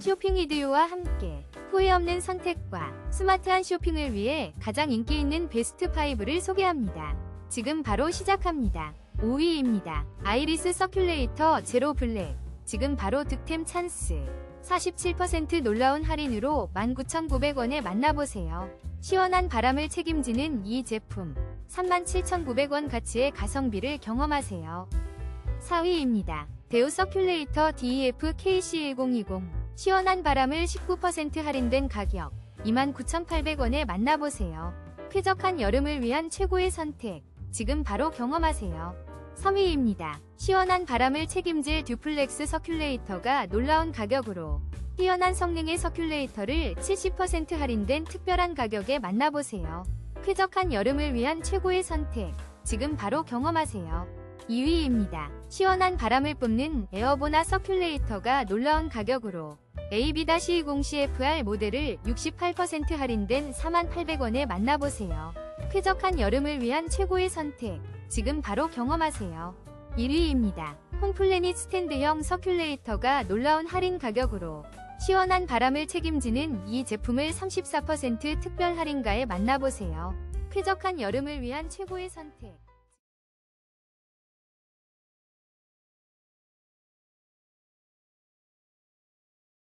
쇼핑 이디오와 함께 후회 없는 선택과 스마트한 쇼핑을 위해 가장 인기 있는 베스트 5를 소개합니다. 지금 바로 시작합니다. 5위입니다. 아이리스 서큘레이터 제로 블랙. 지금 바로 득템 찬스. 47% 놀라운 할인으로 19,900원에 만나보세요. 시원한 바람을 책임지는 이 제품. 37,900원 가치의 가성비를 경험하세요. 4위입니다. 데우 서큘레이터 DEF KC1020. 시원한 바람을 19% 할인된 가격 29,800원에 만나보세요. 쾌적한 여름을 위한 최고의 선택. 지금 바로 경험하세요. 3위입니다. 시원한 바람을 책임질 듀플렉스 서큘레이터가 놀라운 가격으로 뛰어난 성능의 서큘레이터를 70% 할인된 특별한 가격에 만나보세요. 쾌적한 여름을 위한 최고의 선택. 지금 바로 경험하세요. 2위입니다. 시원한 바람을 뿜는 에어보나 서큘레이터가 놀라운 가격으로 AB-20CFR 모델을 68% 할인된 48,800원에 만나보세요. 쾌적한 여름을 위한 최고의 선택. 지금 바로 경험하세요. 1위입니다. 홈플래닛 스탠드형 서큘레이터가 놀라운 할인 가격으로 시원한 바람을 책임지는 이 제품을 34% 특별 할인가에 만나보세요. 쾌적한 여름을 위한 최고의 선택.